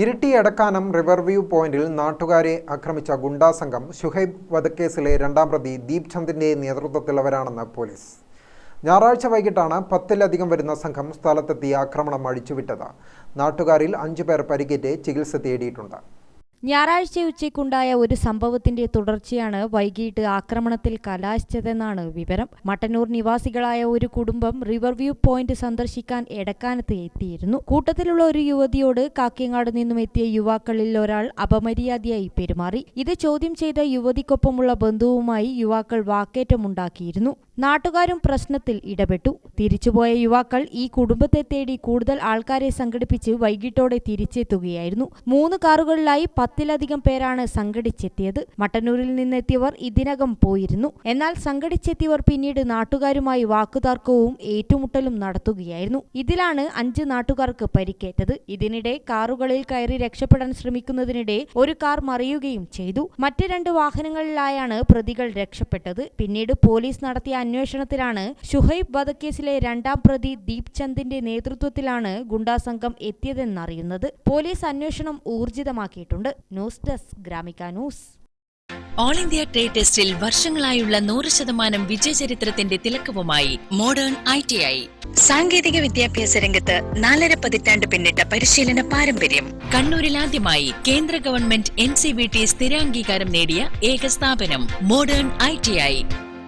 Iritty Edakkanam river view പോയിന്റിൽ നാട്ടുകാരെ ആക്രമിച്ച ഗുണ്ടാസംഘം ഷുഹൈബ് വധക്കേസിലെ രണ്ടാം പ്രതി ദീപ് ചന്ദിന്റെ നേതൃത്വത്തിലുള്ളവരാണെന്ന് പോലീസ്. ഞായറാഴ്ച വൈകിട്ടാണ് പത്തിലധികം വരുന്ന സംഘം സ്ഥലത്തെത്തി ആക്രമണം അഴിച്ചുവിട്ടത്. നാട്ടുകാരിൽ അഞ്ചു പേർ പരിക്കേറ്റ് ചികിത്സ തേടിയിട്ടുണ്ട്. ഞായറാഴ്ച ഉച്ചയ്ക്കുണ്ടായ ഒരു സംഭവത്തിന്റെ തുടർച്ചയാണ് വൈകിട്ട് ആക്രമണത്തിൽ കലാശിച്ചതെന്നാണ് വിവരം. മട്ടന്നൂർ നിവാസികളായ ഒരു കുടുംബം റിവർ വ്യൂ പോയിന്റ് സന്ദർശിക്കാൻ എടക്കാനത്ത് എത്തിയിരുന്നു. കൂട്ടത്തിലുള്ള ഒരു യുവതിയോട് കാക്കിയങ്ങാട് നിന്നും എത്തിയ യുവാക്കളിൽ ഒരാൾ അപമര്യാദയായി പെരുമാറി. ഇത് ചോദ്യം ചെയ്ത യുവതിക്കൊപ്പമുള്ള ബന്ധുവുമായി യുവാക്കൾ വാക്കേറ്റമുണ്ടാക്കിയിരുന്നു. നാട്ടുകാരും പ്രശ്നത്തിൽ ഇടപെട്ടു. തിരിച്ചുപോയ യുവാക്കൾ ഈ കുടുംബത്തെ തേടി കൂടുതൽ ആൾക്കാരെ സംഘടിപ്പിച്ച് വൈകിട്ടോടെ തിരിച്ചെത്തുകയായിരുന്നു. മൂന്ന് കാറുകളിലായി പത്തിലധികം പേരാണ് സംഘടിച്ചെത്തിയത്. മട്ടന്നൂരിൽ നിന്നെത്തിയവർ ഇതിനകം പോയിരുന്നു. എന്നാൽ സംഘടിച്ചെത്തിയവർ പിന്നീട് നാട്ടുകാരുമായി വാക്കുതർക്കവും ഏറ്റുമുട്ടലും നടത്തുകയായിരുന്നു. ഇതിലാണ് അഞ്ച് നാട്ടുകാർക്ക് പരിക്കേറ്റത്. ഇതിനിടെ കാറുകളിൽ കയറി രക്ഷപ്പെടാൻ ശ്രമിക്കുന്നതിനിടെ ഒരു കാർ മറിയുകയും ചെയ്തു. മറ്റ് രണ്ട് വാഹനങ്ങളിലായാണ് പ്രതികൾ രക്ഷപ്പെട്ടത്. പിന്നീട് പോലീസ് നടത്തിയ അന്വേഷണത്തിലാണ് ഷുഹൈബ് വധക്കേസിലെ രണ്ടാം പ്രതി ദീപ് ചന്ദിന്റെ നേതൃത്വത്തിലാണ് ഗുണ്ടാസംഘം എത്തിയതെന്നറിയുന്നത്. പോലീസ് അന്വേഷണം ഊർജിതമാക്കിയിട്ടുണ്ട്. News desk Gramika news. All India trade ടെസ്റ്റിൽ വർഷങ്ങളായുള്ള നൂറ് ശതമാനം വിജയചരിത്രത്തിന്റെ തിലക്കവുമായി മോഡേൺ ഐ ടി ഐ. സാങ്കേതിക വിദ്യാഭ്യാസ രംഗത്ത് നാലര പതിറ്റാണ്ട് പിന്നിട്ട പരിശീലന പാരമ്പര്യം. കണ്ണൂരിൽ ആദ്യമായി കേന്ദ്ര government N C B T സ്ഥിരാംഗീകാരം നേടിയ ഏക സ്ഥാപനം മോഡേൺ ഐ ടി ഐ.